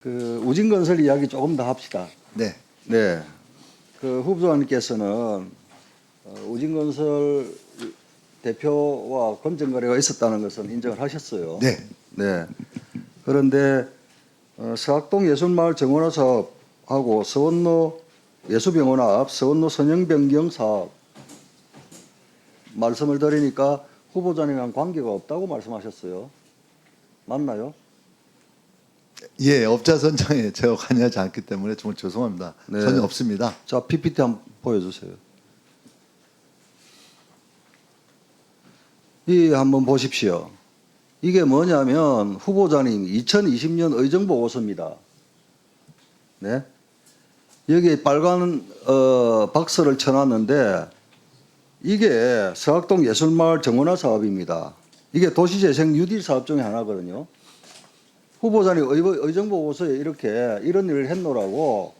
그 우진건설 이야기 조금 더 합시다. 네. 네. 그 후보자님께서는 어, 우진건설 대표와 검증 거래가 있었다는 것은 인정을 하셨어요. 네. 네. 그런데 어, 서학동 예술마을 정원화 사업하고 서원로 예수병원 앞 서원로 선형변경 사업 말씀을 드리니까 후보자님이랑 관계가 없다고 말씀하셨어요. 맞나요? 예, 업자 선정에 제가 관여하지 않기 때문에 정말 죄송합니다. 네. 전혀 없습니다. 자, PPT 한번 보여주세요. 이 한번 보십시오. 이게 뭐냐면 후보자님 2020년 의정보고서입니다. 네. 여기에 빨간 어, 박스를 쳐놨는데 이게 서학동 예술마을 정원화 사업입니다. 이게 도시재생 뉴딜 사업 중에 하나거든요. 후보자님 의- 의정보고서에 이렇게 이런 일을 했노라고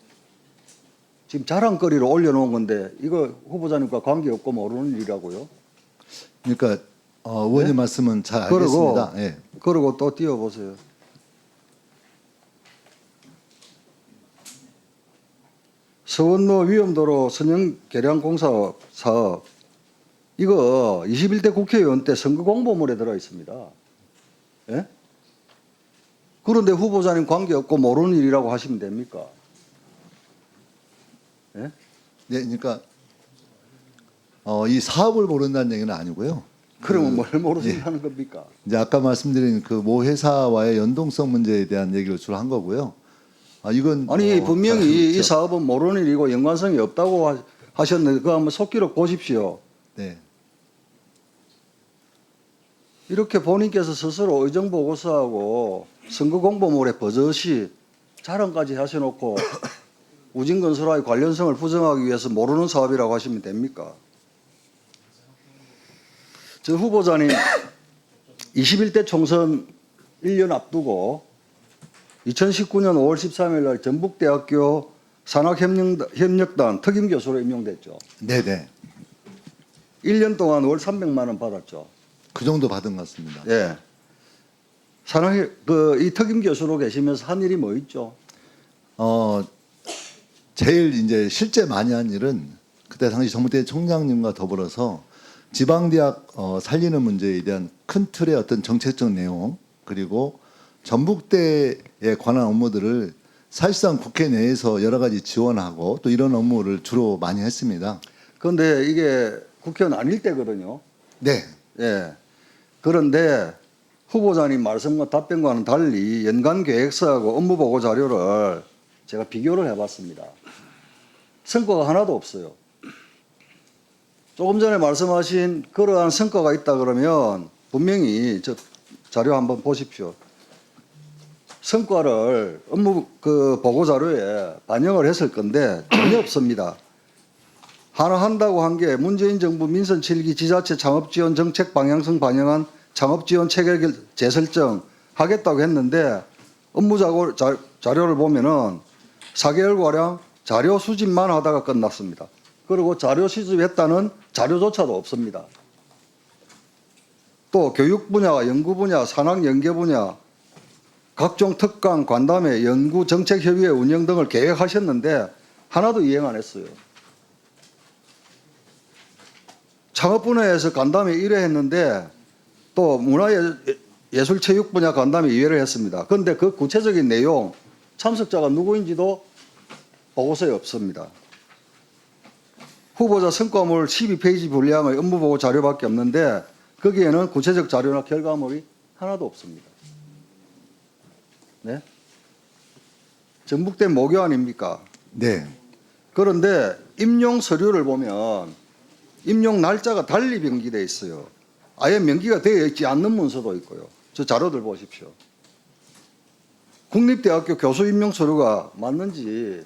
지금 자랑거리로 올려놓은 건데 이거 후보자님과 관계없고 모르는 일이라고요. 그러니까 어, 의원님 말씀은 잘 네? 그리고 알겠습니다. 예. 그리고 또 띄워보세요. 서원로 위험도로 선형 개량 공사 사업 이거 21대 국회의원 때 선거 공보물에 들어 있습니다. 예? 그런데 후보자님 관계 없고 모르는 일이라고 하시면 됩니까? 예? 네, 그러니까 어, 이 사업을 모른다는 얘기는 아니고요. 그러면 뭘 모르신다는 겁니까? 이제 아까 말씀드린 그 모 회사와의 연동성 문제에 대한 얘기를 주로 한 거고요. 아, 이건 아니 어, 분명히 잘이 알겠죠. 사업은 모르는 일이고 연관성이 없다고 하- 하셨는데 그거 한번 속기록 보십시오. 네. 이렇게 본인께서 스스로 의정 보고서하고 선거 공보물에 버젓이 자랑까지 하셔놓고 우진건설와의 관련성을 부정하기 위해서 모르는 사업이라고 하시면 됩니까? 저 후보자님 21대 총선 1년 앞두고 2019년 5월 13일 날 전북대학교 산학협력단 특임 교수로 임용됐죠. 네, 네. 1년 동안 월 300만 원 받았죠. 그 정도 받은 것 같습니다. 예. 산학 그이 특임 교수로 계시면서 한 일이 뭐 있죠? 어, 제일 이제 실제 많이 한 일은 그때 당시 정부대 총장님과 더불어서 지방 대학 어, 살리는 문제에 대한 큰 틀의 어떤 정책적 내용 그리고 전북대에 관한 업무들을 사실상 국회 내에서 여러 가지 지원하고 또 이런 업무를 주로 많이 했습니다. 그런데 이게 국회의원 아닐 때거든요. 네, 예. 그런데 후보자님 말씀과 답변과는 달리 연간 계획서하고 업무 보고 자료를 제가 비교를 해봤습니다. 성과가 하나도 없어요. 조금 전에 말씀하신 그러한 성과가 있다 그러면 분명히 저 자료 한번 보십시오. 성과를 업무 그 보고 자료에 반영을 했을 건데 전혀 없습니다. 하나 한다고 한 게 문재인 정부 민선 7기 지자체 창업 지원 정책 방향성 반영한 창업 지원 체계 재설정 하겠다고 했는데 업무 자료, 자, 자료를 보면은 4개월 가량 자료 수집만 하다가 끝났습니다. 그리고 자료 수집했다는 자료조차도 없습니다. 또 교육 분야, 연구 분야, 산학 연계 분야, 각종 특강, 관담회, 연구 정책 협의회 운영 등을 계획하셨는데 하나도 이행 안 했어요. 창업 분야에서 간담회 1회 했는데 또 문화예술 체육 분야 간담회 2회를 했습니다. 그런데 그 구체적인 내용 참석자가 누구인지도 보고서에 없습니다. 후보자 성과물 12페이지 분량의 업무보고 자료밖에 없는데 거기에는 구체적 자료나 결과물이 하나도 없습니다. 네? 전북대 모교 아닙니까? 네, 그런데 임용 서류를 보면 임용 날짜가 달리 명기돼 있어요. 아예 명기가 되어 있지 않는 문서도 있고요. 저 자료들 보십시오. 국립대학교 교수 임용 서류가 맞는지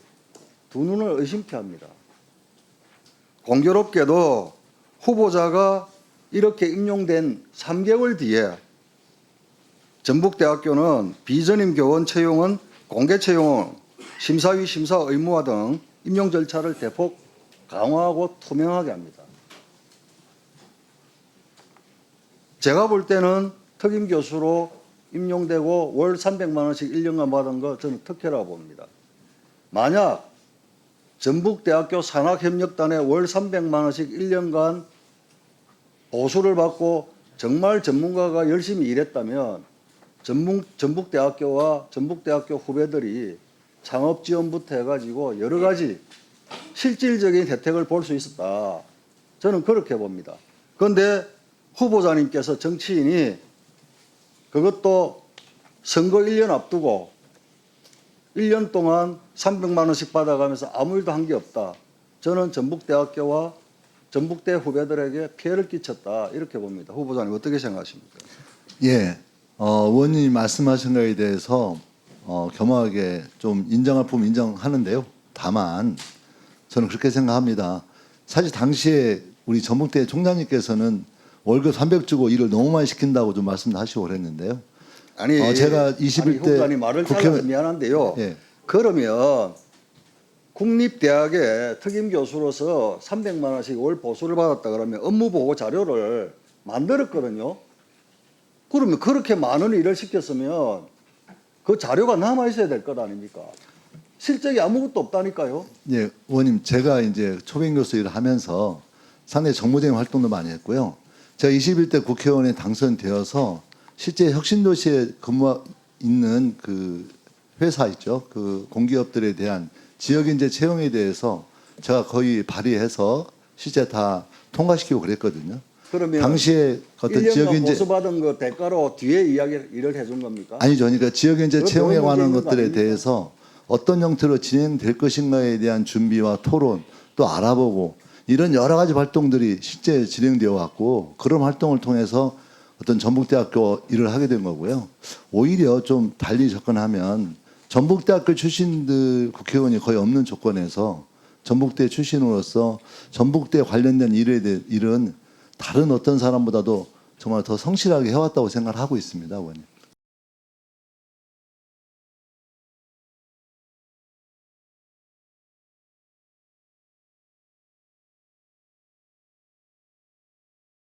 두 눈을 의심케 합니다. 공교롭게도 후보자가 이렇게 임용된 3개월 뒤에 전북대학교는 비전임 교원 채용은 공개 채용, 심사위 심사 의무화 등 임용 절차를 대폭 강화하고 투명하게 합니다. 제가 볼 때는 특임 교수로 임용되고 월 300만 원씩 1년간 받은 거 저는 특혜라고 봅니다. 만약 전북대학교 산학협력단에 월 300만 원씩 1년간 보수를 받고 정말 전문가가 열심히 일했다면 전북, 전북대학교와 전북대학교 후배들이 창업지원부터 해가지고 여러 가지 실질적인 혜택을 볼 수 있었다. 저는 그렇게 봅니다. 그런데 후보자님께서 정치인이 그것도 선거 1년 앞두고 1년 동안 300만 원씩 받아가면서 아무 일도 한 게 없다. 저는 전북대학교와 전북대 후배들에게 피해를 끼쳤다. 이렇게 봅니다. 후보자님 어떻게 생각하십니까? 예, 어, 의원님이 말씀하신 거에 대해서 어, 겸허하게 좀 인정할 부분 인정하는데요. 다만 저는 그렇게 생각합니다. 사실 당시에 우리 전북대 총장님께서는 월급 300 주고 일을 너무 많이 시킨다고 좀 말씀하시고 그랬는데요. 아니, 어, 제가 아니, 21대 후보자님 말을 국회- 잘라서 미안한데요. 예. 그러면 국립대학의 특임 교수로서 300만 원씩 월 보수를 받았다 그러면 업무 보고 자료를 만들었거든요. 그러면 그렇게 많은 일을 시켰으면 그 자료가 남아 있어야 될 것 아닙니까? 실적이 아무것도 없다니까요. 예, 의원님 제가 이제 초빙 교수 일을 하면서 상당히 정무적인 활동도 많이 했고요. 제가 21대 국회의원에 당선되어서 실제 혁신도시에 근무 있는 그 회사 있죠. 그 공기업들에 대한 지역 인재 채용에 대해서 제가 거의 발의해서 실제 다 통과시키고 그랬거든요. 그러면 당시에 어떤 1년간 지역 인재 보수 받은 거 대가로 뒤에 이야기 일을 해준 겁니까? 아니죠. 그러니까 지역 인재 그거 채용에 관한 것들에? 대해서 어떤 형태로 진행될 것인가에 대한 준비와 토론 또 알아보고 이런 여러 가지 활동들이 실제 진행되어 왔고 그런 활동을 통해서 어떤 전북대학교 일을 하게 된 거고요. 오히려 좀 달리 접근하면 전북대학교 출신들 국회의원이 거의 없는 조건에서 전북대 출신으로서 전북대 관련된 일에 대해 일은 다른 어떤 사람보다도 정말 더 성실하게 해왔다고 생각을 하고 있습니다, 의원님.